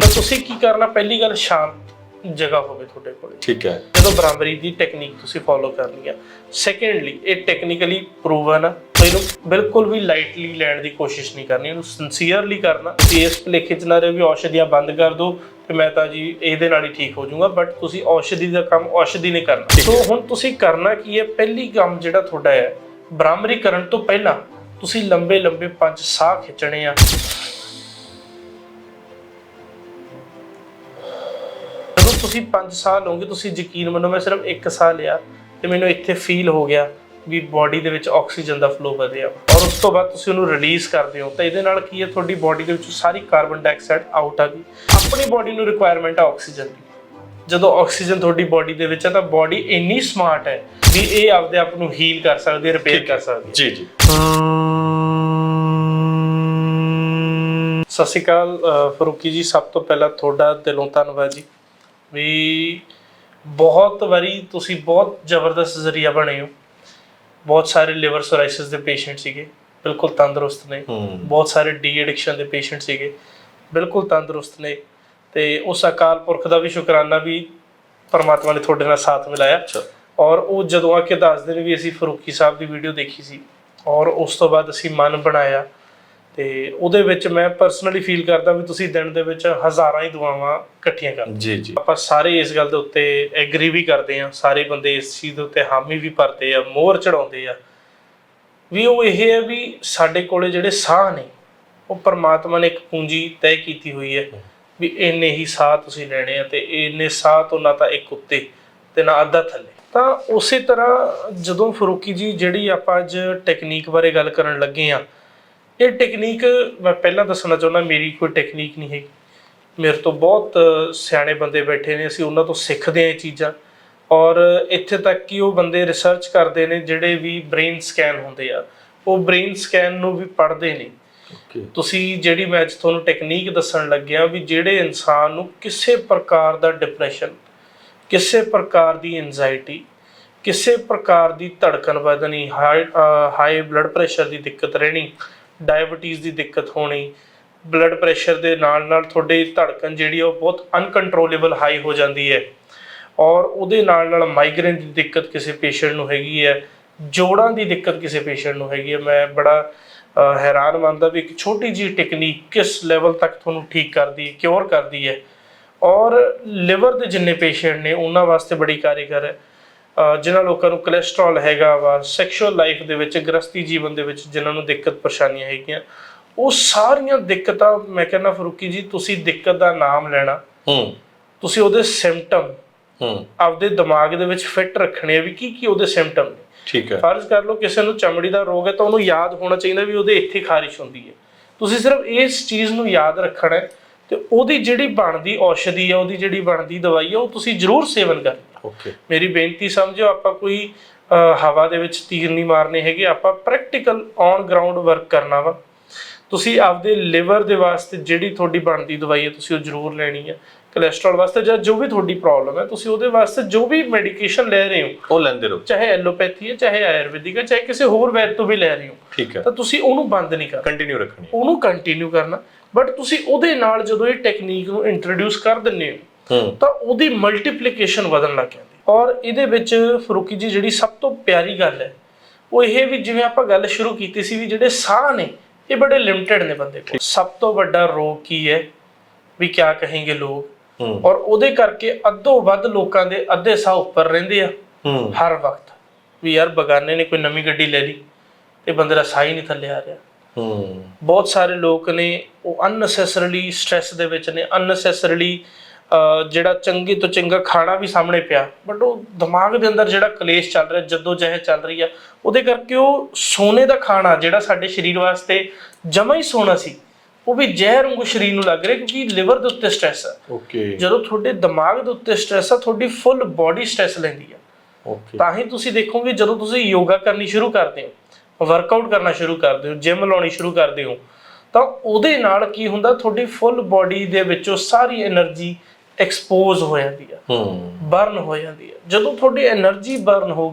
ਤਾਂ ਤੁਸੀਂ ਕੀ ਕਰਨਾ? ਪਹਿਲੀ ਗੱਲ ਸ਼ਾਂਤ ਜਗ੍ਹਾ ਹੋਵੇ ਤੁਹਾਡੇ ਕੋਲ। ਠੀਕ ਹੈ। ਜਦੋਂ ਬਰਾਬਰੀ ਦੀ ਟੈਕਨੀਕ ਤੁਸੀਂ ਫੋਲੋ ਕਰਨੀ ਆ। ਸੈਕੰਡਲੀ ਇਹ ਟੈਕਨੀਕਲੀ ਪ੍ਰੂਵਨ ਆ। ਤਾਂ ਇਹਨੂੰ ਬਿਲਕੁਲ ਵੀ ਲਾਈਟਲੀ ਲੈਣ ਦੀ ਕੋਸ਼ਿਸ਼ ਨਹੀਂ ਕਰਨੀ। ਇਹਨੂੰ ਸਿੰਸੀਅਰਲੀ ਕਰਨਾ। ਇਸ ਭੁਲੇਖੇ ਚ ਨਾ ਰਹੇ ਵੀ ਔਸ਼ਧੀਆਂ ਬੰਦ ਕਰ ਦਿਓ ਤੇ ਮੈਂ ਤਾਂ ਜੀ ਇਹਦੇ ਨਾਲ ਹੀ ਠੀਕ ਹੋ ਜਾਊਂਗਾ। ਬਟ ਤੁਸੀਂ ਔਸ਼ਧੀ ਦਾ ਕੰਮ ਔਸ਼ਧੀ ਨੇ ਕਰਨਾ। ਸੋ ਹੁਣ ਤੁਸੀਂ ਕਰਨਾ ਕੀ ਹੈ? ਪਹਿਲੀ ਕੰਮ ਜਿਹੜਾ ਤੁਹਾਡਾ ਹੈ ਬ੍ਰਾਹਮਰੀ ਕਰਨ ਤੋਂ ਪਹਿਲਾਂ ਤੁਸੀਂ ਲੰਬੇ ਲੰਬੇ ਪੰਜ ਸਾਹ ਖਿੱਚਣੇ ਆ। ਜਦੋਂ ਤੁਸੀਂ ਪੰਜ ਸਾਹ ਲਓਗੇ, ਤੁਸੀਂ ਯਕੀਨ ਮੰਨੋ, ਮੈਂ ਸਿਰਫ ਇੱਕ ਸਾਹ ਲਿਆ ਤੇ ਮੈਨੂੰ ਇੱਥੇ ਫੀਲ ਹੋ ਗਿਆ ਵੀ ਬਾਡੀ ਦੇ ਵਿੱਚ ਆਕਸੀਜਨ ਦਾ ਫਲੋ ਵਧਿਆ ਔਰ ਉਸ ਤੋਂ ਬਾਅਦ ਤੁਸੀਂ ਉਹਨੂੰ ਰਿਲੀਜ਼ ਕਰਦੇ ਹੋ। ਤਾਂ ਇਹਦੇ ਨਾਲ ਕੀ ਹੈ? ਤੁਹਾਡੀ ਬਾਡੀ ਦੇ ਵਿੱਚੋਂ ਸਾਰੀ ਕਾਰਬਨ ਡਾਈਆਕਸਾਈਡ ਆਊਟ ਆ ਗਈ। ਆਪਣੀ ਬਾਡੀ ਨੂੰ ਰਿਕੁਆਇਰਮੈਂਟ ਆ ਆਕਸੀਜਨ ਦੀ। ਜਦੋਂ ਆਕਸੀਜਨ ਤੁਹਾਡੀ ਬਾਡੀ ਦੇ ਵਿੱਚ ਹੈ ਤਾਂ ਬਾਡੀ ਇੰਨੀ ਸਮਾਰਟ ਹੈ ਵੀ ਇਹ ਆਪਦੇ ਆਪ ਨੂੰ ਹੀਲ ਕਰ ਸਕਦੀ ਹੈ ਰਿਪੇਅਰ ਕਰ ਸਕਦੀ ਹੈ। ਜੀ ਜੀ। ਸਤਿ ਸ਼੍ਰੀ ਅਕਾਲ ਫਰੂਕੀ ਜੀ ਸਭ ਤੋਂ ਪਹਿਲਾਂ ਤੁਹਾਡਾ ਦਿਲੋਂ ਧੰਨਵਾਦ ਜੀ। ਵੀ ਬਹੁਤ ਵਾਰੀ ਤੁਸੀਂ ਬਹੁਤ ਜ਼ਬਰਦਸਤ ਜ਼ਰੀਆ ਬਣੇ ਹੋ। ਬਹੁਤ ਸਾਰੇ ਲਿਵਰ ਸੋਰਾਇਸਿਸ ਦੇ ਪੇਸ਼ੈਂਟ ਸੀਗੇ ਬਿਲਕੁਲ ਤੰਦਰੁਸਤ ਨੇ। ਬਹੁਤ ਸਾਰੇ ਡੀ ਐਡਿਕਸ਼ਨ ਦੇ ਪੇਸ਼ੈਂਟ ਸੀਗੇ ਬਿਲਕੁਲ ਤੰਦਰੁਸਤ ਨੇ। ਤੇ ਉਸ ਅਕਾਲ ਪੁਰਖ ਦਾ ਵੀ ਸ਼ੁਕਰਾਨਾ ਵੀ ਪਰਮਾਤਮਾ ਨੇ ਤੁਹਾਡੇ ਨਾਲ ਸਾਥ ਮਿਲਾਇਆ। ਔਰ ਉਹ ਜਦੋਂ ਆ ਕੇ ਦੱਸਦੇ ਨੇ ਵੀ ਅਸੀਂ ਫਰੂਕੀ ਸਾਹਿਬ ਦੀ ਵੀਡੀਓ ਦੇਖੀ ਸੀ ਔਰ ਉਸ ਤੋਂ ਬਾਅਦ ਅਸੀਂ ਮਨ ਬਣਾਇਆ ਤੇ ਉਹਦੇ ਵਿੱਚ ਮੈਂ ਪਰਸਨਲੀ ਫੀਲ ਕਰਦਾ ਵੀ ਤੁਸੀਂ ਦਿਨ ਦੇ ਵਿੱਚ ਹਜ਼ਾਰਾਂ ਹੀ ਦੁਆਵਾਂ ਇਕੱਠੀਆਂ ਕਰਦੇ ਜੀ ਜੀ। ਆਪਾਂ ਸਾਰੇ ਇਸ ਗੱਲ ਦੇ ਉੱਤੇ ਐਗਰੀ ਵੀ ਕਰਦੇ ਆ ਸਾਰੇ ਬੰਦੇ ਇਸ ਚੀਜ਼ ਦੇ ਉੱਤੇ ਹਾਮੀ ਵੀ ਭਰਦੇ ਆ ਮੋਹਰ ਚੜਾਉਂਦੇ ਆ। ਵੀ ਉਹ ਇਹ ਹੈ ਵੀ ਸਾਡੇ ਕੋਲੇ ਜਿਹੜੇ ਸਾਹ ਨੇ ਉਹ ਪਰਮਾਤਮਾ ਨੇ ਇੱਕ ਪੂੰਜੀ ਤੈਅ ਕੀਤੀ ਹੋਈ ਹੈ। ਵੀ ਇੰਨੇ ਹੀ ਸਾਹ ਤੁਸੀਂ ਲੈਣੇ ਆ ਤੇ ਇੰਨੇ ਸਾਹ ਤੋਂ ਨਾ ਤਾਂ ਇੱਕ ਉੱਤੇ ਤੇ ਨਾ ਅੱਧਾ ਥੱਲੇ। ਤਾਂ ਉਸੇ ਤਰ੍ਹਾਂ ਜਦੋਂ ਫਰੂਕੀ ਜੀ ਜਿਹੜੀ ਆਪਾਂ ਅੱਜ ਟੈਕਨੀਕ ਬਾਰੇ ਗੱਲ ਕਰਨ ਲੱਗੇ ਆ, ਇਹ ਟੈਕਨੀਕ ਮੈਂ ਪਹਿਲਾਂ ਦੱਸਣਾ ਚਾਹੁੰਦਾ, ਮੇਰੀ ਕੋਈ ਟੈਕਨੀਕ ਨਹੀਂ ਹੈਗੀ। ਮੇਰੇ ਤੋਂ ਬਹੁਤ ਸਿਆਣੇ ਬੰਦੇ ਬੈਠੇ ਨੇ, ਅਸੀਂ ਉਹਨਾਂ ਤੋਂ ਸਿੱਖਦੇ ਹਾਂ ਇਹ ਚੀਜ਼ਾਂ। ਔਰ ਇੱਥੇ ਤੱਕ ਕਿ ਉਹ ਬੰਦੇ ਰਿਸਰਚ ਕਰਦੇ ਨੇ ਜਿਹੜੇ ਵੀ ਬ੍ਰੇਨ ਸਕੈਨ ਹੁੰਦੇ ਆ। ਉਹ ਬ੍ਰੇਨ ਸਕੈਨ ਨੂੰ ਵੀ ਪੜ੍ਹਦੇ ਨੇ। ਤੁਸੀਂ ਜਿਹੜੀ ਮੈਂ ਅੱਜ ਤੁਹਾਨੂੰ ਟੈਕਨੀਕ ਦੱਸਣ ਲੱਗਿਆ ਵੀ ਜਿਹੜੇ ਇਨਸਾਨ ਨੂੰ ਕਿਸੇ ਪ੍ਰਕਾਰ ਦਾ ਡਿਪਰੈਸ਼ਨ ਕਿਸੇ ਪ੍ਰਕਾਰ ਦੀ ਐਂਜ਼ਾਇਟੀ ਕਿਸੇ ਪ੍ਰਕਾਰ ਦੀ ਧੜਕਣ ਵਧਣੀ ਹਾਈ ਬਲੱਡ ਪ੍ਰੈਸ਼ਰ ਦੀ ਦਿੱਕਤ ਰਹਿਣੀ ਡਾਇਬੀਟੀਜ਼ ਦੀ ਦਿੱਕਤ ਹੋਣੀ ਬਲੱਡ ਪ੍ਰੈਸ਼ਰ ਦੇ ਨਾਲ ਨਾਲ ਤੁਹਾਡੀ ਧੜਕਣ ਜਿਹੜੀ ਆ ਉਹ ਬਹੁਤ ਅਨਕੰਟਰੋਲੇਬਲ ਹਾਈ ਹੋ ਜਾਂਦੀ ਹੈ। ਔਰ ਉਹਦੇ ਨਾਲ ਨਾਲ ਮਾਈਗ੍ਰੇਨ ਦੀ ਦਿੱਕਤ ਕਿਸੇ ਪੇਸ਼ੈਂਟ ਨੂੰ ਹੈਗੀ ਹੈ, ਜੋੜਾਂ ਦੀ ਦਿੱਕਤ ਕਿਸੇ ਪੇਸ਼ੈਂਟ ਨੂੰ ਹੈਗੀ ਹੈ। ਮੈਂ ਬੜਾ ਹੈਰਾਨ ਮੰਨਦਾ ਵੀ ਇੱਕ ਛੋਟੀ ਜੀ ਟੈਕਨੀਕ ਕਿਸ ਲੈਵਲ ਤੱਕ ਤੁਹਾਨੂੰ ਠੀਕ ਕਰਦੀ ਹੈ ਕਿਉਰ ਕਰਦੀ ਹੈ। ਔਰ ਲਿਵਰ ਦੇ ਜਿੰਨੇ ਪੇਸ਼ੈਂਟ ਨੇ ਉਹਨਾਂ ਵਾਸਤੇ ਬੜੀ ਕਾਰੀਗਰ ਹੈ। ਜਿਨ੍ਹਾਂ ਲੋਕਾਂ ਨੂੰ ਕੋਲੇਸਟ੍ਰੋਲ ਹੈਗਾ ਵਾ ਸੈਕਸ਼ੂਅਲ ਲਾਈਫ ਦੇ ਵਿੱਚ ਗ੍ਰਸਤੀ ਜੀਵਨ ਦੇ ਵਿੱਚ ਜਿਨ੍ਹਾਂ ਨੂੰ ਦਿੱਕਤ ਪਰੇਸ਼ਾਨੀਆਂ ਹੈਗੀਆਂ ਉਹ ਸਾਰੀਆਂ ਦਿੱਕਤਾਂ ਮੈਂ ਕਹਿੰਦਾ ਫਰੂਕੀ ਜੀ ਤੁਸੀਂ ਦਿੱਕਤ ਦਾ ਨਾਮ ਲੈਣਾ। ਹੂੰ। ਤੁਸੀਂ ਉਹਦੇ ਸਿੰਪਟਮ ਆਪਦੇ ਦਿਮਾਗ ਦੇ ਵਿੱਚ ਫਿੱਟ ਰੱਖਣੇ ਆ ਵੀ ਕੀ ਕੀ ਉਹਦੇ ਸਿੰਪਟਮ ਨੇ। ਠੀਕ ਹੈ। ਫਰਜ਼ ਕਰ ਲਓ ਕਿਸੇ ਨੂੰ ਚਮੜੀ ਦਾ ਰੋਗ ਹੈ ਤਾਂ ਉਹਨੂੰ ਯਾਦ ਹੋਣਾ ਚਾਹੀਦਾ ਵੀ ਉਹਦੇ ਇੱਥੇ ਖਾਰਿਸ਼ ਹੁੰਦੀ ਹੈ। ਤੁਸੀਂ ਸਿਰਫ ਇਸ ਚੀਜ਼ ਨੂੰ ਯਾਦ ਰੱਖਣਾ ਹੈ ਤੇ ਉਹਦੀ ਜਿਹੜੀ ਬਣਦੀ ਔਸ਼ਧੀ ਹੈ ਉਹਦੀ ਜਿਹੜੀ ਬਣਦੀ ਦਵਾਈ ਹੈ ਉਹ ਤੁਸੀਂ ਜ਼ਰੂਰ ਸੇਵਨ ਕਰਨੀ ਓਕੇ ਮੇਰੀ ਬੇਨਤੀ ਸਮਝੋ ਆਪਾਂ ਕੋਈ ਹਵਾ ਦੇ ਵਿੱਚ ਤੀਰ ਨਹੀਂ ਮਾਰਨੇ ਹੈਗੇ ਆਪਾਂ ਪ੍ਰੈਕਟੀਕਲ ਔਨ ਗਰਾਊਂਡ ਵਰਕ ਕਰਨਾ ਵਾ। ਤੁਸੀਂ ਆਪਦੇ ਲਿਵਰ ਦੇ ਵਾਸਤੇ ਜਿਹੜੀ ਤੁਹਾਡੀ ਬਣਦੀ ਦਵਾਈ ਹੈ ਤੁਸੀਂ ਉਹ ਜ਼ਰੂਰ ਲੈਣੀ ਹੈ ਕੋਲੇਸਟ੍ਰੋਲ ਵਾਸਤੇ ਜਾਂ ਜੋ ਵੀ ਤੁਹਾਡੀ ਪ੍ਰੋਬਲਮ ਹੈ ਤੁਸੀਂ ਉਹਦੇ ਵਾਸਤੇ ਜੋ ਵੀ ਮੈਡੀਕੇਸ਼ਨ ਲੈ ਰਹੇ ਹੋ ਉਹ ਲੈਂਦੇ ਰਹੋ। ਚਾਹੇ ਐਲੋਪੈਥੀ ਹੈ ਚਾਹੇ ਆਯੁਰਵੈਦਿਕ ਹੈ ਚਾਹੇ ਕਿਸੇ ਹੋਰ ਵੈਦ ਤੋਂ ਵੀ ਲੈ ਰਹੇ ਹੋ ਠੀਕ ਹੈ। ਤਾਂ ਤੁਸੀਂ ਉਹਨੂੰ ਬੰਦ ਨਹੀਂ ਕਰਨਾ। ਕੰਟੀਨਿਊ ਰੱਖਣੀ ਉਹਨੂੰ ਕੰਟੀਨਿਊ ਕਰਨਾ। ਬਟ ਤੁਸੀਂ ਉਹਦੇ ਨਾਲ ਜਦੋਂ ਇਹ ਟੈਕਨੀਕ ਨੂੰ ਇੰਟਰੋਡਿਊਸ ਕਰ ਦਿੰਦੇ ਹੋ ਹੂੰ। ਤਾਂ ਉਹਦੀ ਮਲਟੀਪਲੀਕੇਸ਼ਨ ਵਧਣ ਲੱਗ ਜਾਂਦੀ ਔਰ ਇਹਦੇ ਵਿੱਚ ਫਰੂਕੀ ਜੀ ਜਿਹੜੀ ਸਭ ਤੋਂ ਪਿਆਰੀ ਗੱਲ ਹੈ ਉਹ ਇਹ ਵੀ ਜਿਵੇਂ ਆਪਾਂ ਗੱਲ ਸ਼ੁਰੂ ਕੀਤੀ ਸੀ ਵੀ ਜਿਹੜੇ ਸਾਹ ਨੇ ਇਹ ਬੜੇ ਲਿਮਟਿਡ ਨੇ ਬੰਦੇ ਕੋਲ। ਸਭ ਤੋਂ ਵੱਡਾ ਰੋਗ ਕੀ ਹੈ? ਵੀ ਕਿਆ ਕहेंगे ਲੋਕ? ਔਰ ਉਹਦੇ ਕਰਕੇ ਅੱਧੋ ਵੱਧ ਲੋਕਾਂ ਦੇ ਅੱਧੇ ਸਾਹ ਉੱਪਰ ਰਹਿੰਦੇ ਆ। ਹਰ ਵਕਤ। ਵੀ ਯਾਰ ਬਗਾਨੇ ਨੇ ਕੋਈ ਨਵੀਂ ਗੱਡੀ ਲੈ ਲਈ ਤੇ ਬੰਦੇ ਦਾ ਸਾਹ ਹੀ ਨਹੀਂ ਥੱਲੇ ਆ ਰਿਹਾ। ਬਹੁਤ ਸਾਰੇ ਲੋਕ ਨੇ ਉਹ ਅਨਨੈਸੈਸਰੀਲੀ ਸਟ੍ਰੈਸ ਦੇ ਵਿੱਚ ਨੇ ਅਨਨੈਸੈਸਰੀਲੀ ਜਿਹੜਾ ਚੰਗੀ ਤੋਂ ਚੰਗਾ ਖਾਣਾ ਵੀ ਸਾਹਮਣੇ ਪਿਆ ਬਟ ਉਹ ਦਿਮਾਗ ਦੇ ਅੰਦਰ ਜਿਹੜਾ ਕਲੇਸ਼ ਚੱਲ ਰਿਹਾ ਜਦੋਂ ਜਹਿ ਚੱਲ ਰਹੀ ਆ ਉਹਦੇ ਕਰਕੇ ਉਹ ਸੋਨੇ ਦਾ ਖਾਣਾ ਜਿਹੜਾ ਸਾਡੇ ਸਰੀਰ ਵਾਸਤੇ ਜਮਾ ਹੀ ਸੋਨਾ ਸੀ ਉਹ ਵੀ ਜ਼ਹਿਰ ਵਾਂਗੂ ਸਰੀਰ ਨੂੰ ਲੱਗ ਰਿਹਾ ਕਿਉਂਕਿ ਲਿਵਰ ਦੇ ਉੱਤੇ ਸਟ੍ਰੈਸ ਆ। ਓਕੇ ਜਦੋਂ ਤੁਹਾਡੇ ਦਿਮਾਗ ਦੇ ਉੱਤੇ ਸਟ੍ਰੈਸ ਆ ਤੁਹਾਡੀ ਫੁੱਲ ਬਾਡੀ ਸਟ੍ਰੈਸ ਲੈਂਦੀ ਆ। ਓਕੇ ਤਾਂ ਹੀ ਤੁਸੀਂ ਦੇਖੋਗੇ ਜਦੋਂ ਤੁਸੀਂ ਯੋਗਾ ਕਰਨੀ ਸ਼ੁਰੂ ਕਰਦੇ ਹੋ ਵਰਕਆਊਟ ਕਰਨਾ ਸ਼ੁਰੂ ਕਰਦੇ ਹੋ ਜਿਮ ਲਾਉਣੀ ਸ਼ੁਰੂ ਕਰਦੇ ਹੋ ਤਾਂ ਉਹਦੇ ਨਾਲ ਕੀ ਹੁੰਦਾ ਤੁਹਾਡੀ ਫੁੱਲ ਬਾਡੀ ਦੇ ਵਿੱਚੋਂ ਸਾਰੀ એનર્ਜੀ ਐਕਸਪੋਜ਼ ਹੋ ਜਾਂਦੀ ਆ। ਬਰਨ ਹੋ ਜਾਂਦੀ ਆ। ਜਦੋਂ ਤੁਹਾਡੀ એનર્ਜੀ ਬਰਨ ਹੋ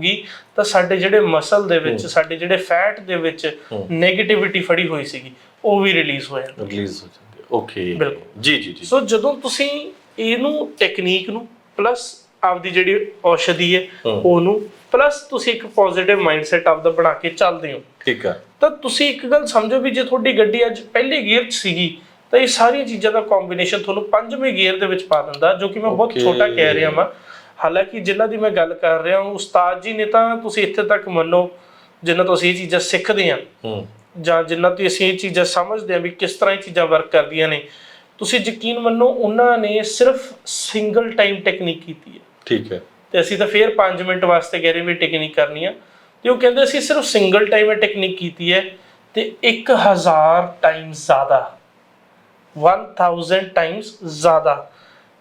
ਤਾਂ ਸਾਡੇ ਜਿਹੜੇ ਮਸਲ ਦੇ ਵਿੱਚ ਸਾਡੇ ਜਿਹੜੇ ਫੈਟ ਦੇ ਵਿੱਚ 네ਗੇਟਿਵਿਟੀ ਫੜੀ ਹੋਈ ਸੀਗੀ ਉਹ ਵੀ ਰਿਲੀਜ਼ ਹੋ ਜਾਂਦੀ ਰਿਲੀਜ਼ ਹੋ ਜਾਂਦੀ ਓਕੇ ਬਿਲਕੁਲ। ਜੀ ਜੀ ਜੀ। ਸੋ ਜਦੋਂ ਤੁਸੀਂ ਇਹਨੂੰ ਟੈਕਨੀਕ ਨੂੰ ਪਲੱਸ ਆਪਦੀ ਜਿਹੜੀ ਔਸ਼ਧੀ ਹੈ ਉਹਨੂੰ ਪਲੱਸ ਤੁਸੀਂ ਇੱਕ ਪੋਜ਼ਿਟਿਵ ਮਾਈਂਡਸੈਟ ਆਪਦਾ ਬਣਾ ਕੇ ਚੱਲਦੇ ਹੋ। ਠੀਕ ਆ। ਤਾਂ ਤੁਸੀਂ ਇੱਕ ਗੱਲ ਸਮਝੋ ਵੀ ਜੇ ਤੁਹਾਡੀ ਗੱਡੀ ਅੱਜ ਪਹਿਲੇ ਗੇਅਰ 'ਚ ਸੀਗੀ ਤਾਂ ਇਹ ਸਾਰੀਆਂ ਚੀਜ਼ਾਂ ਦਾ ਕੰਬੀਨੇਸ਼ਨ ਤੁਹਾਨੂੰ ਪੰਜਵੇਂ ਗੀਅਰ ਦੇ ਵਿੱਚ ਪਾ ਦਿੰਦਾ ਜੋ ਕਿ ਮੈਂ ਬਹੁਤ. ਛੋਟਾ ਕਹਿ ਰਿਹਾ ਹਾਂ ਹਾਲਾਂਕਿ ਜਿਨ੍ਹਾਂ ਦੀ ਮੈਂ ਗੱਲ ਕਰ ਰਿਹਾ ਹਾਂ ਉਸਤਾਦ ਜੀ ਨੇ ਤਾਂ ਤੁਸੀਂ ਇੱਥੇ ਤੱਕ ਮੰਨੋ ਜਿਨ੍ਹਾਂ ਤੋਂ ਅਸੀਂ ਇਹ ਚੀਜ਼ਾਂ ਸਿੱਖਦੇ ਹਾਂ। ਹੂੰ। ਜਾਂ ਜਿਨ੍ਹਾਂ ਤੋਂ ਅਸੀਂ ਇਹ ਚੀਜ਼ਾਂ ਸਮਝਦੇ ਹਾਂ ਵੀ ਕਿਸ ਤਰ੍ਹਾਂ ਇਹ ਚੀਜ਼ਾਂ ਵਰਕ ਕਰਦੀਆਂ ਨੇ। ਤੁਸੀਂ ਯਕੀਨ ਮੰਨੋ ਉਹਨਾਂ ਨੇ ਸਿਰਫ ਸਿੰਗਲ ਟਾਈਮ ਟੈਕਨੀਕ ਕੀਤੀ ਹੈ। ਠੀਕ ਹੈ। ਤੇ ਅਸੀਂ ਤਾਂ ਫੇਰ 5 ਮਿੰਟ ਵਾਸਤੇ ਕਹਿ ਰਹੇ ਵੀ ਟੈਕਨੀਕ ਕਰਨੀ ਆ। ਤੇ ਉਹ ਕਹਿੰਦੇ ਅਸੀਂ ਸਿਰਫ ਸਿੰਗਲ ਟਾਈਮ ਇਹ ਟੈਕਨੀਕ ਕੀਤੀ ਹੈ ਤੇ 1000 ਟਾਈਮ ਜ਼ਿਆਦਾ। 1000 ਟਾਈਮਸ ਜ਼ਿਆਦਾ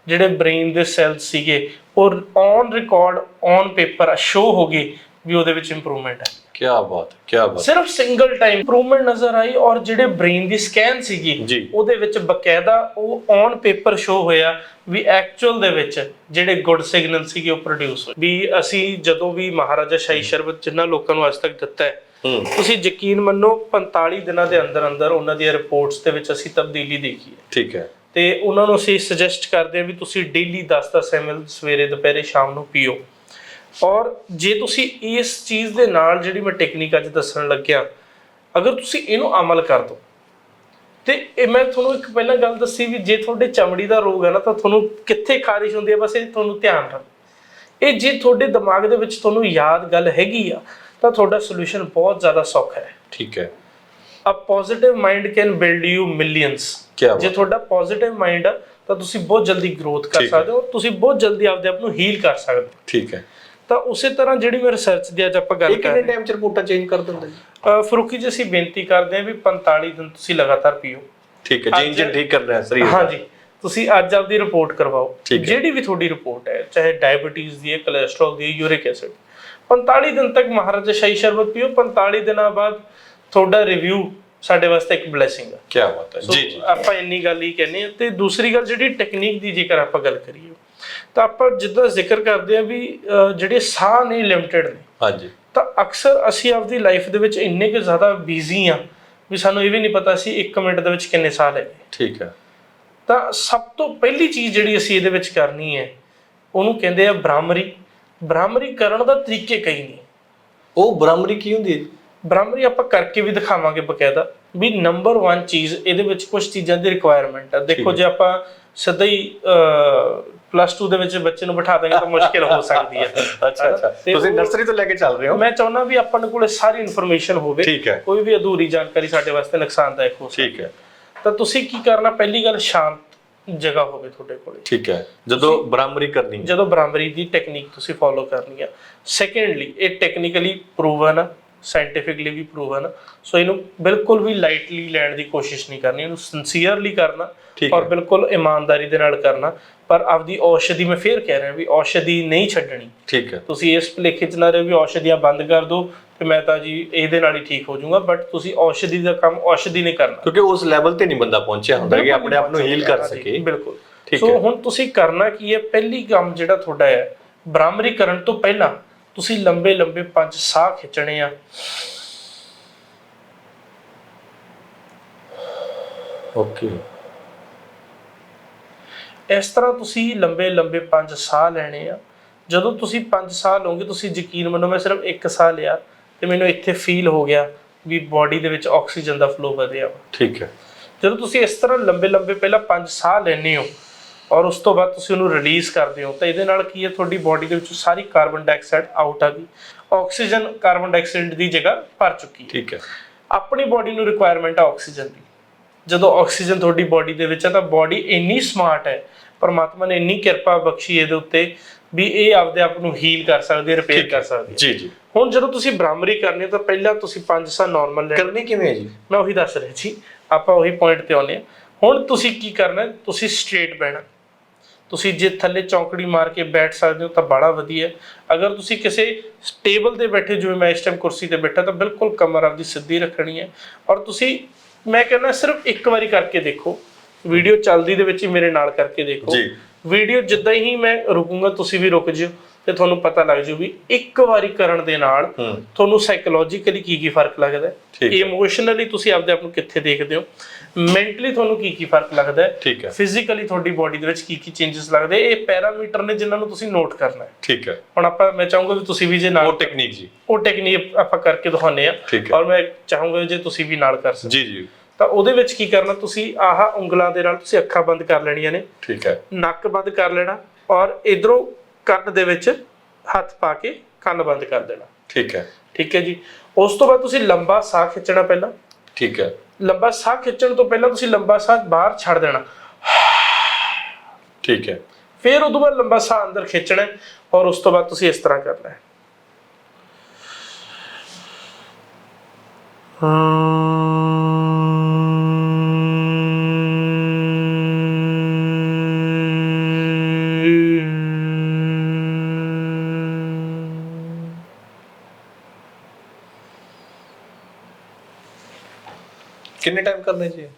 ਜਿਹੜੇ ਬ੍ਰੇਨ ਦੇ ਸੈੱਲ ਸੀਗੇ ਉਹ on record on paper show ਹੋ ਗਏ ਵੀ ਉਹਦੇ ਵਿੱਚ ਇੰਪਰੂਵਮੈਂਟ ਹੈ ਕੀ ਬਾਤ ਹੈ ਕੀ ਬਾਤ ਸਿਰਫ ਸਿੰਗਲ ਟਾਈਮ ਇੰਪਰੂਵਮੈਂਟ ਨਜ਼ਰ ਆਈ ਔਰ ਜਿਹੜੇ ਬ੍ਰੇਨ ਦੀ ਸਕੈਨ ਸੀਗੀ। ਉਹਦੇ ਵਿੱਚ ਬਕਾਇਦਾ ਉਹ ਔਨ ਪੇਪਰ ਸ਼ੋ ਹੋਇਆ ਵੀ ਐਕਚੁਅਲ ਦੇ ਵਿੱਚ ਜਿਹੜੇ ਗੁੱਡ ਸਿਗਨਲ ਸੀਗੇ ਉਹ ਪ੍ਰੋਡਿਊਸ ਹੋਏ ਵੀ ਅਸੀਂ ਜਦੋਂ ਵੀ ਮਹਾਰਾਜਾ ਸ਼ਾਹੀ ਸ਼ਰਬਤ ਜਿੰਨਾ ਲੋਕਾਂ ਨੂੰ ਅੱਜ ਤੱਕ ਦਿੱਤਾ ਹੂੰ ਤੁਸੀਂ ਯਕੀਨ ਮੰਨੋ 45 ਦਿਨਾਂ ਦੇ ਅੰਦਰ ਅੰਦਰ ਉਹਨਾਂ ਦੀਆਂ ਰਿਪੋਰਟਸ ਦੇ ਵਿੱਚ ਅਸੀਂ ਤਬਦੀਲੀ ਦੇਖੀ ਹੈ। ਠੀਕ ਹੈ। ਤੇ ਉਹਨਾਂ ਨੂੰ ਅਸੀਂ ਸੁਜੈਸਟ ਕਰਦੇ ਹਾਂ ਵੀ ਤੁਸੀਂ ਡੇਲੀ 10-10 ml ਸਵੇਰੇ ਦੁਪਹਿਰੇ ਸ਼ਾਮ ਨੂੰ ਪੀਓ। ਔਰ ਜੇ ਤੁਸੀਂ ਇਸ ਚੀਜ਼ ਦੇ ਨਾਲ ਜਿਹੜੀ ਮੈਂ ਟੈਕਨੀਕ ਅੱਜ ਦੱਸਣ ਲੱਗਿਆ ਅਗਰ ਤੁਸੀਂ ਇਹਨੂੰ ਅਮਲ ਕਰ ਦੋ। ਤੇ ਇਹ ਮੈਂ ਤੁਹਾਨੂੰ ਇੱਕ ਪਹਿਲਾਂ ਗੱਲ ਦੱਸੀ ਵੀ ਜੇ ਤੁਹਾਡੇ ਚਮੜੀ ਦਾ ਰੋਗ ਹੈ ਨਾ ਤਾਂ ਤੁਹਾਨੂੰ ਕਿੱਥੇ ਖਾਰਿਸ਼ ਹੁੰਦੀ ਹੈ? ਬਸ ਇਹ ਤੁਹਾਨੂੰ ਧਿਆਨ ਰੱਖ। ਇਹ ਜੇ ਤੁਹਾਡੇ ਦਿਮਾਗ ਦੇ ਵਿੱਚ ਤੁਹਾਨੂੰ ਯਾਦ ਗੱਲ ਹੈਗੀ ਆ ਤਾਂ ਤੁਹਾਡਾ ਸੋਲੂਸ਼ਨ ਬਹੁਤ ਜ਼ਿਆਦਾ ਸੌਖਾ ਹੈ। ਠੀਕ ਹੈ। A positive mind can build you millions ਜੇ ਤੁਹਾਡਾ ਪੋਜ਼ਿਟਿਵ ਮਾਈਂਡ ਆ ਤਾਂ ਤੁਸੀਂ ਬਹੁਤ ਜਲਦੀ ਗਰੋਥ ਕਰ ਹੈ। ਸਕਦੇ ਹੋ ਤੁਸੀਂ ਬਹੁਤ ਜਲਦੀ ਆਪਦੇ ਆਪ ਨੂੰ ਹੀਲ ਕਰ ਸਕਦੇ ਹੋ। ਠੀਕ ਹੈ। ਤਾਂ ਉਸੇ ਤਰ੍ਹਾਂ ਜਿਹੜੀ ਮੈਂ ਰਿਸਰਚ ਦੀ ਅੱਜ ਆਪਾਂ ਗੱਲ ਕਰ ਕਿੰਨੇ ਟਾਈਮ ਚ ਰਿਪੋਰਟਾਂ ਚੇਂਜ ਕਰ ਦਿੰਦੇ ਜੀ ਹਾਂ ਫਰੂਕੀ ਜੀ ਅਸੀਂ ਬੇਨਤੀ ਕਰਦੇ ਹਾਂ ਵੀ 45 ਦਿਨ ਤੁਸੀਂ ਲਗਾਤਾਰ ਪੀਓ। ਠੀਕ ਹੈ ਜੀ ਇੰਜਨ ਠੀਕ ਕਰਨਾ ਹੈ ਸਰੀਰ ਦਾ। ਹਾਂਜੀ ਤੁਸੀਂ ਅੱਜ ਆਪਦੀ ਰਿਪੋਰਟ ਕਰਵਾਓ। ਹੈ। ਜਿਹੜੀ ਵੀ ਤੁਹਾਡੀ ਰਿਪੋਰਟ ਹੈ ਚਾਹੇ ਡਾਇਬੀਟੀਜ਼ ਦੀ ਹੈ ਕੋਲੇਸਟ੍ਰੋਲ ਦੀ ਹੈ ਯੂਰਿਕ ਐਸਿਡ 45 ਦਿਨ ਤੱਕ ਮਹਾਰਾਜਾ ਸ਼ਾਹੀ ਸ਼ਰਬਤ ਪੀਓ 45 ਦਿਨਾਂ ਬਾਅਦ ਤੁਹਾਡਾ ਰਿਵਿਊ ਸਾਡੇ ਵਾਸਤੇ ਇੱਕ ਬਲੇਸਿੰਗ ਹੈ ਕੀ ਬਾਤ ਹੈ। ਜੀ ਜੀ। ਆਪਾਂ ਇੰਨੀ ਗੱਲ ਹੀ ਕਹਿੰਦੇ ਆ ਤੇ ਦੂਸਰੀ ਗੱਲ ਜਿਹੜੀ ਟੈਕਨੀਕ ਦੀ ਜੇਕਰ ਆਪਾਂ ਗੱਲ ਕਰੀਏ ਤਾਂ ਆਪਾਂ ਜਿੱਦਾਂ ਜ਼ਿਕਰ ਕਰਦੇ ਆ ਵੀ ਜਿਹੜੇ ਸਾਹ ਨੇ ਲਿਮਟਿਡ ਨੇ ਹਾਂਜੀ। ਤਾਂ ਅਕਸਰ ਅਸੀਂ ਆਪਦੀ ਲਾਈਫ ਦੇ ਵਿੱਚ ਇੰਨੇ ਕੁ ਜ਼ਿਆਦਾ ਬਿਜ਼ੀ ਆ ਵੀ ਸਾਨੂੰ ਇਹ ਵੀ ਨਹੀਂ ਪਤਾ ਸੀ 1 ਮਿੰਟ ਦੇ ਵਿੱਚ ਕਿੰਨੇ ਸਾਹ ਲੈ ਗਏ। ਠੀਕ ਹੈ। ਤਾਂ ਸਭ ਤੋਂ ਪਹਿਲੀ ਚੀਜ਼ ਜਿਹੜੀ ਅਸੀਂ ਇਹਦੇ ਵਿੱਚ ਕਰਨੀ ਹੈ ਉਹਨੂੰ ਕਹਿੰਦੇ ਆ ਬ੍ਰਾਹਮਰੀ। ਬ੍ਰਾਹਮਰੀ ਕਰਨ ਦਾ ਤਰੀਕੇ ਕਈ ਨੇ। ਉਹ ਬ੍ਰਾਹਮਰੀ ਕੀ ਹੁੰਦੀ ਹੈ? ਬ੍ਰਾਹਮਰੀ ਆਪਾਂ ਕਰਕੇ ਵੀ ਦਿਖਾਵਾਂਗੇ ਬਕਾਇਦਾ ਵੀ ਨੰਬਰ 1 ਚੀਜ਼ ਇਹਦੇ ਵਿੱਚ ਕੁਝ ਚੀਜ਼ਾਂ ਦੀ ਰਿਕੁਆਇਰਮੈਂਟ ਆ। ਦੇਖੋ। ਜੇ ਆਪਾਂ ਸਿੱਧਾ ਹੀ ਪਲੱਸ 2 ਦੇ ਵਿੱਚ ਬੱਚੇ ਨੂੰ ਬਿਠਾ ਦਾਂਗੇ ਤਾਂ ਮੁਸ਼ਕਿਲ ਹੋ ਸਕਦੀ ਹੈ। ਅੱਛਾ ਅੱਛਾ। ਤੁਸੀਂ ਨਰਸਰੀ ਤੋਂ ਲੈ ਕੇ ਚੱਲ ਰਹੇ ਹੋ। ਮੈਂ ਚਾਹੁੰਦਾ ਵੀ ਆਪਾਂ ਕੋਲੇ ਸਾਰੀ ਇਨਫੋਰਮੇਸ਼ਨ ਹੋਵੇ। ਕੋਈ ਵੀ ਅਧੂਰੀ ਜਾਣਕਾਰੀ ਸਾਡੇ ਵਾਸਤੇ ਨੁਕਸਾਨਦਾਇਕ ਹੋ ਸਕਦੀ ਠੀਕ ਹੈ। ਤਾਂ ਤੁਸੀਂ ਕੀ ਕਰਨਾ? ਪਹਿਲੀ ਗੱਲ ਸ਼ਾਂਤ ਜਗ੍ਹਾ ਹੋਵੇ ਤੁਹਾਡੇ ਕੋਲੇ। ਠੀਕ ਹੈ। ਜਦੋਂ ਬ੍ਰਾਹਮਰੀ ਕਰਨੀ ਹੈ। ਜਦੋਂ ਬਰਾਬਰੀ ਦੀ ਟੈਕਨੀਕ ਤੁਸੀਂ ਫੋਲੋ ਕਰਨੀ ਆ। ਸੈਕੰਡਲੀ ਇਹ ਟੈਕਨੀਕਲੀ ਪ੍ਰੂਵਨ ਸਾਇੰਟੀਫਿਕਲੀ ਵੀ ਪ੍ਰੂਵਨ ਸੋ ਇਹਨੂੰ ਬਿਲਕੁਲ ਵੀ ਲਾਈਟਲੀ ਲੈਣ ਦੀ ਕੋਸ਼ਿਸ਼ ਨਹੀਂ ਕਰਨੀ। ਇਹਨੂੰ ਸਿੰਸੀਅਰਲੀ ਕਰਨਾ ਔਰ ਹੈ। ਬਿਲਕੁਲ ਇਮਾਨਦਾਰੀ ਦੇ ਨਾਲ ਕਰਨਾ। ਪਰ ਆਪਦੀ ਔਸ਼ਧੀ ਮੈਂ ਫੇਰ ਕਹਿ ਰਿਹਾ ਵੀ ਔਸ਼ਧੀ ਨਹੀਂ ਛੱਡਣੀ। ਠੀਕ ਹੈ। ਤੁਸੀਂ ਇਸ ਭੁਲੇਖੇ ਚ ਨਾ ਰਹੋ ਵੀ ਔਸ਼ਧੀਆਂ ਬੰਦ ਕਰ ਦਿਓ। ਤੇ ਮੈਂ ਤਾਂ ਜੀ ਇਹਦੇ ਨਾਲ ਹੀ ਠੀਕ ਹੋ ਜਾਊਂਗਾ ਬਟ ਤੁਸੀਂ ਔਸ਼ਧੀ ਦਾ ਕੰਮ ਔਸ਼ਧੀ ਨੇ ਕਰਨਾ। ਕਿਉਂਕਿ ਉਸ ਲੈਵਲ ਤੇ ਨਹੀਂ ਬੰਦਾ ਪਹੁੰਚਿਆ ਹੁੰਦਾ ਕਿ ਆਪਣੇ ਆਪ ਨੂੰ ਹੀਲ ਕਰ ਸਕੇ। ਬਿਲਕੁਲ। ਠੀਕ ਸੋ ਹੈ। ਹੁਣ ਤੁਸੀਂ ਕਰਨਾ ਕੀ ਹੈ? ਪਹਿਲੀ ਕੰਮ ਜਿਹੜਾ ਤੁਹਾਡਾ ਹੈ ਬ੍ਰਾਹਮਰੀ ਕਰਨ ਤੋਂ ਪਹਿਲਾਂ ਤੁਸੀਂ ਲੰਬੇ ਲੰਬੇ ਪੰਜ ਸਾਹ ਖਿੱਚਣੇ ਆ। ਓਕੇ ਇਸ ਤਰ੍ਹਾਂ ਤੁਸੀਂ ਲੰਬੇ ਲੰਬੇ ਪੰਜ ਸਾਹ ਲੈਣੇ ਆ। ਜਦੋਂ ਤੁਸੀਂ ਪੰਜ ਸਾਹ ਲਓਗੇ ਤੁਸੀਂ ਯਕੀਨ ਮੰਨੋ ਮੈਂ ਸਿਰਫ ਇੱਕ ਸਾਹ ਲਿਆ। ਤੇ ਮੈਨੂੰ ਇੱਥੇ ਫੀਲ ਹੋ ਗਿਆ ਵੀ ਬਾਡੀ ਦੇ ਵਿੱਚ ਆਕਸੀਜਨ ਦਾ ਫਲੋ ਵਧਿਆ ਵਾ। ਠੀਕ ਹੈ। ਜਦੋਂ ਤੁਸੀਂ ਇਸ ਤਰ੍ਹਾਂ ਲੰਬੇ ਲੰਬੇ ਪਹਿਲਾਂ ਪੰਜ ਸਾਹ ਲੈਂਦੇ ਹੋ ਔਰ ਉਸ ਤੋਂ ਬਾਅਦ ਤੁਸੀਂ ਉਹਨੂੰ ਰਿਲੀਜ਼ ਕਰਦੇ ਹੋ ਤਾਂ ਇਹਦੇ ਨਾਲ ਕੀ ਹੈ? ਤੁਹਾਡੀ ਬਾਡੀ ਦੇ ਵਿੱਚੋਂ ਸਾਰੀ ਕਾਰਬਨ ਡਾਈਆਕਸਾਈਡ ਆਊਟ ਆ ਗਈ। ਆਕਸੀਜਨ ਕਾਰਬਨ ਡਾਈਆਕਸਾਈਡ ਦੀ ਜਗ੍ਹਾ ਭਰ ਚੁੱਕੀ ਹੈ। ਠੀਕ ਹੈ। ਆਪਣੀ ਬਾਡੀ ਨੂੰ ਰਿਕੁਆਇਰਮੈਂਟ ਹੈ ਆਕਸੀਜਨ ਦੀ। ਜਦੋਂ ਆਕਸੀਜਨ ਤੁਹਾਡੀ ਬਾਡੀ ਦੇ ਵਿੱਚ ਹੈ ਤਾਂ ਬਾਡੀ ਇੰਨੀ ਸਮਾਰਟ ਹੈ ਪਰਮਾਤਮਾ ਨੇ ਇੰਨੀ ਕਿਰਪਾ ਬਖਸ਼ੀ ਇਹਦੇ ਉੱਤੇ ਵੀ ਇਹ ਆਪਦੇ ਆਪ ਨੂੰ ਹੀਲ ਕਰ ਸਕਦੀ ਹੈ ਰਿਪੇਅਰ ਕਰ ਸਕਦੀ ਹੈ। ਜੀ ਜੀ। ਹੁਣ ਜਦੋਂ ਤੁਸੀਂ ਬ੍ਰਾਹਮਰੀ ਕਰਨੀ ਹੈ ਤਾਂ ਪਹਿਲਾਂ ਤੁਸੀਂ ਪੰਜ ਸਾਹ ਨਾਰਮਲ ਲੈਣੇ ਕਰਨੀ ਕਿਵੇਂ ਹੈ ਜੀ? ਮੈਂ ਉਹੀ ਦੱਸ ਰਿਹਾ ਜੀ ਆਪਾਂ ਉਹੀ ਪੁਆਇੰਟ ਤੇ ਆਉਂਦੇ ਹਾਂ। ਹੁਣ ਤੁਸੀਂ ਕੀ ਕਰਨਾ? ਤੁਸੀਂ ਸਟ੍ਰੇਟ ਬਹਿਣਾ ਤੁਸੀਂ ਜੇ ਥੱਲੇ ਚੌਂਕੜੀ ਮਾਰ ਕੇ ਬੈਠ ਸਕਦੇ ਹੋ ਤਾਂ ਬੜਾ ਵਧੀਆ। ਅਗਰ ਤੁਸੀਂ ਕਿਸੇ ਟੇਬਲ ਤੇ ਬੈਠੇ ਜਿਵੇਂ ਮੈਂ ਇਸ ਟਾਈਮ ਕੁਰਸੀ ਤੇ ਬੈਠਾ ਤਾਂ ਬਿਲਕੁਲ ਕਮਰ ਆਪਦੀ ਸਿੱਧੀ ਰੱਖਣੀ ਹੈ। ਔਰ ਤੁਸੀਂ ਮੈਂ ਕਹਿੰਦਾ ਸਿਰਫ ਇੱਕ ਵਾਰੀ ਕਰਕੇ ਦੇਖੋ। ਵੀਡੀਓ ਚੱਲਦੀ ਦੇ ਵਿੱਚ ਹੀ ਮੇਰੇ ਨਾਲ ਕਰਕੇ ਦੇਖੋ। ਜੀ। ਵੀਡੀਓ ਜਿੱਦਾਂ ਹੀ ਮੈਂ ਰੁਕੂੰਗਾ ਤੁਸੀਂ ਵੀ ਰੁਕ ਜਿਓ ਤੇ ਤੁਹਾਨੂੰ ਪਤਾ ਲੱਗ ਜੂ ਵੀ ਇੱਕ ਵਾਰੀ ਕਰਨ ਦੇ ਨਾਲ ਤੁਹਾਨੂੰ ਸਾਈਕੋਲੋਜੀਕਲੀ ਕੀ ਕੀ ਫ਼ਰਕ ਲੱਗਦਾ ਹੈ। ਇਮੋਸ਼ਨਲੀ ਤੁਸੀਂ ਆਪਦੇ ਆਪ ਨੂੰ ਕਿੱਥੇ ਦੇਖਦੇ ਹੋ? ਮੈਂਟਲੀ ਤੁਹਾਨੂੰ ਕੀ ਕੀ ਫ਼ਰਕ ਲੱਗਦਾ ਹੈ? ਫਿਜ਼ੀਕਲੀ ਤੁਹਾਡੀ ਬਾਡੀ ਦੇ ਵਿੱਚ ਕੀ ਕੀ ਚੇਂਜਸ ਲੱਗਦੇ ਇਹ ਪੈਰਾਮੀਟਰ ਨੇ ਜਿਨ੍ਹਾਂ ਨੂੰ ਤੁਸੀਂ ਨੋਟ ਕਰਨਾ ਹੈ। ਠੀਕ ਹੈ। ਹੁਣ ਆਪਾਂ ਮੈਂ ਚਾਹੂੰਗਾ ਵੀ ਤੁਸੀਂ ਵੀ ਜੇ ਨਾਲ ਉਹ ਟੈਕਨੀਕ ਜੀ। ਉਹ ਟੈਕਨੀਕ ਆਪਾਂ ਕਰਕੇ ਦਿਖਾਉਂਦੇ ਆ ਔਰ ਮੈਂ ਚਾਹੂੰਗਾ ਜੇ ਤੁਸੀਂ ਵੀ ਨਾਲ ਕਰ ਸਕੋ ਜੀ ਜੀ। ਤਾਂ ਉਹਦੇ ਵਿੱਚ ਕੀ ਕਰਨਾ ਤੁਸੀਂ ਆਹ ਉਂਗਲਾਂ ਦੇ ਨਾਲ ਤੁਸੀਂ ਅੱਖਾਂ ਬੰਦ ਕਰ ਲੈਣੀਆਂ ਨੇ। ਠੀਕ ਹੈ। ਨੱਕ ਬੰਦ ਕਰ ਲੈਣਾ ਔਰ ਇਧਰੋਂ ਕੰਨ ਦੇ ਵਿੱਚ ਹੱਥ ਪਾ ਕੇ ਕੰਨ ਬੰਦ ਕਰ ਦੇਣਾ। ਠੀਕ ਹੈ। ਠੀਕ ਹੈ ਜੀ। ਉਸ ਤੋਂ ਬਾਅਦ ਤੁਸੀਂ ਲੰਬਾ ਸਾਹ ਖਿੱਚਣਾ ਪਹਿਲਾਂ। ਠੀਕ ਹੈ। ਲੰਬਾ ਸਾਹ ਖਿੱਚਣ ਤੋਂ ਪਹਿਲਾਂ ਤੁਸੀਂ ਲੰਬਾ ਸਾਹ ਬਾਹਰ ਛੱਡ ਦੇਣਾ। ਠੀਕ ਹੈ। ਫਿਰ ਉਦੋਂ ਬਾਅਦ ਲੰਬਾ ਸਾਹ ਅੰਦਰ ਖਿੱਚਣਾ ਹੈ ਔਰ ਉਸ ਤੋਂ ਬਾਅਦ ਤੁਸੀਂ ਇਸ ਤਰ੍ਹਾਂ ਕਰਨਾ ਹੈ। ਕਿੰਨੇ ਟਾਈਮ ਕਰਨਾ ਜੀ?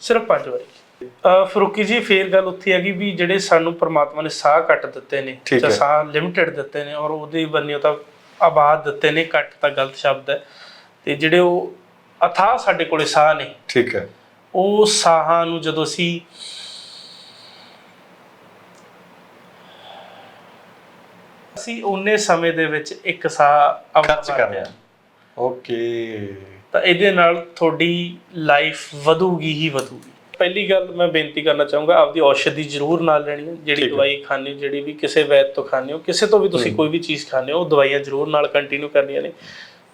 ਸਿਰਫ ਪੰਜ ਵਾਰੀ। ਅਹ ਫਰੂਕੀ ਜੀ ਫੇਰ ਗੱਲ ਉੱਥੇ ਹੈਗੀ ਵੀ ਜਿਹੜੇ ਸਾਨੂੰ ਪ੍ਰਮਾਤਮਾ ਨੇ ਸਾਹ ਕੱਟ ਦਿੱਤੇ ਨੇ ਠੀਕ ਜਾਂ ਹੈ। ਸਾਹ ਲਿਮਟਿਡ ਦਿੱਤੇ ਨੇ ਔਰ ਉਹਦੀ ਬੰਨਿਓ ਤਾਂ ਆਬਾਦ ਦਿੱਤੇ ਨੇ ਕੱਟ ਤਾਂ ਗਲਤ ਸ਼ਬਦ ਹੈ। ਤੇ ਜਿਹੜੇ ਉਹ ਅਥਾਹ ਸਾਡੇ ਕੋਲੇ ਸਾਹ ਨੇ ਠੀਕ ਹੈ। ਉਹ ਸਾਹਾਂ ਨੂੰ ਜਦੋਂ ਅਸੀਂ ਅਸੀਂ ਉਹਨੇ ਸਮੇਂ ਦੇ ਵਿੱਚ ਇੱਕ ਸਾਹ ਆਪਣਾ ਖਰਚ ਕਰ ਰਿਹਾ ਓਕੇ ਤਾਂ ਇਹਦੇ ਨਾਲ ਤੁਹਾਡੀ ਲਾਈਫ ਵਧੂਗੀ ਹੀ ਵਧੂਗੀ। ਪਹਿਲੀ ਗੱਲ ਮੈਂ ਬੇਨਤੀ ਕਰਨਾ ਚਾਹੂੰਗਾ ਆਪਦੀ ਔਸ਼ਧੀ ਜ਼ਰੂਰ ਨਾਲ ਲੈਣੀ ਹੈ ਜਿਹੜੀ। ਦਵਾਈ ਖਾਣੀ ਹੋ ਜਿਹੜੀ ਵੀ ਕਿਸੇ ਵੈਦ ਤੋਂ ਖਾਣੀ ਹੋ ਕਿਸੇ ਤੋਂ ਵੀ ਤੁਸੀਂ ਕੋਈ ਵੀ ਚੀਜ਼ ਖਾਣੇ ਹੋ ਉਹ ਦਵਾਈਆਂ ਜ਼ਰੂਰ ਨਾਲ ਕੰਟੀਨਿਊ ਕਰਨੀਆਂ ਨੇ।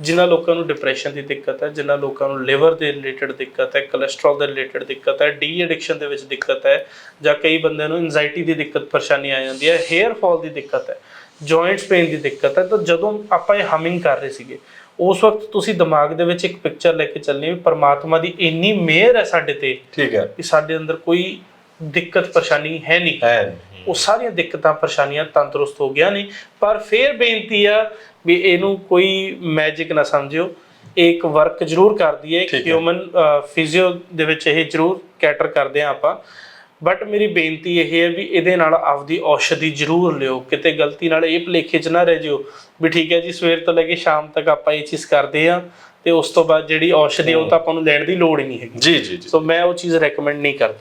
ਜਿਨ੍ਹਾਂ ਲੋਕਾਂ ਨੂੰ ਡਿਪਰੈਸ਼ਨ ਦੀ ਦਿੱਕਤ ਹੈ ਜਿਨ੍ਹਾਂ ਲੋਕਾਂ ਨੂੰ ਲਿਵਰ ਦੇ ਰਿਲੇਟਡ ਦਿੱਕਤ ਹੈ ਕੋਲੇਸਟ੍ਰੋਲ ਦੇ ਰਿਲੇਟਡ ਦਿੱਕਤ ਹੈ ਡੀ ਐਡਿਕਸ਼ਨ ਦੇ ਵਿੱਚ ਦਿੱਕਤ ਹੈ ਜਾਂ ਕਈ ਬੰਦਿਆਂ ਨੂੰ ਐਂਜ਼ਾਈਟੀ ਦੀ ਦਿੱਕਤ ਪਰੇਸ਼ਾਨੀ ਆ ਜਾਂਦੀ ਹੈ ਹੇਅਰ ਫਾਲ ਦੀ ਦਿੱਕਤ ਹੈ ਜੁਆਇੰਟਸ ਪੇਨ ਦੀ ਦਿੱਕਤ ਹੈ ਤਾਂ ਜਦੋਂ ਆਪਾਂ ਇਹ ਹਮਿੰਗ ਕਰ ਰਹੇ ਸੀਗੇ ਉਸ ਵਕਤ ਤੁਸੀਂ ਦਿਮਾਗ ਦੇ ਵਿੱਚ ਇੱਕ ਪਿਕਚਰ ਲੈ ਕੇ ਚੱਲਣੀ ਵੀ ਪਰਮਾਤਮਾ ਦੀ ਇੰਨੀ ਮਿਹਰ ਹੈ ਸਾਡੇ ਤੇ ਠੀਕ ਹੈ। ਕਿ ਸਾਡੇ ਅੰਦਰ ਕੋਈ ਦਿੱਕਤ ਪਰੇਸ਼ਾਨੀ ਹੈ ਨਹੀਂ। ਹੈ ਉਹ ਸਾਰੀਆਂ ਦਿੱਕਤਾਂ ਪਰੇਸ਼ਾਨੀਆਂ ਤੰਦਰੁਸਤ ਹੋ ਗਿਆ ਨਹੀਂ। ਪਰ ਫੇਰ ਬੇਨਤੀ ਆ ਵੀ ਇਹਨੂੰ ਕੋਈ ਮੈਜਿਕ ਨਾ ਸਮਝਿਓ। ਇਹ ਇੱਕ ਵਰਕ ਜ਼ਰੂਰ ਕਰਦੀ ਹੈ। ਹਿਊਮਨ ਫਿਜ਼ੀਓ ਦੇ ਵਿੱਚ ਇਹ ਜ਼ਰੂਰ ਕੈਟਰ ਕਰਦੇ ਆ ਆਪਾਂ। ਬਟ ਮੇਰੀ ਬੇਨਤੀ ਇਹ ਹੈ ਵੀ ਇਹਦੇ ਨਾਲ ਆਪਦੀ ਔਸ਼ਧੀ ਜ਼ਰੂਰ ਲਿਓ। ਕਿਤੇ ਗਲਤੀ ਨਾਲ ਇਹ ਭੁਲੇਖੇ 'ਚ ਨਾ ਰਹਿ ਜਿਓ। ਵੀ ਠੀਕ ਹੈ ਜੀ ਸਵੇਰ ਤੋਂ ਲੈ ਕੇ ਸ਼ਾਮ ਤੱਕ ਆਪਾਂ ਇਹ ਚੀਜ਼ ਕਰਦੇ ਆ ਤੇ ਉਸ ਤੋਂ ਬਾਅਦ ਜਿਹੜੀ ਔਸ਼ਧੀ ਉਹ ਤਾਂ ਆਪਾਂ ਨੂੰ ਲੈਣ ਦੀ ਲੋੜ ਹੀ ਨਹੀਂ ਹੈਗੀ। ਜੀ ਜੀ ਜੀ। ਸੋ ਮੈਂ ਉਹ ਚੀਜ਼ ਰეკਮੈਂਡ ਨਹੀਂ ਕਰਦਾ।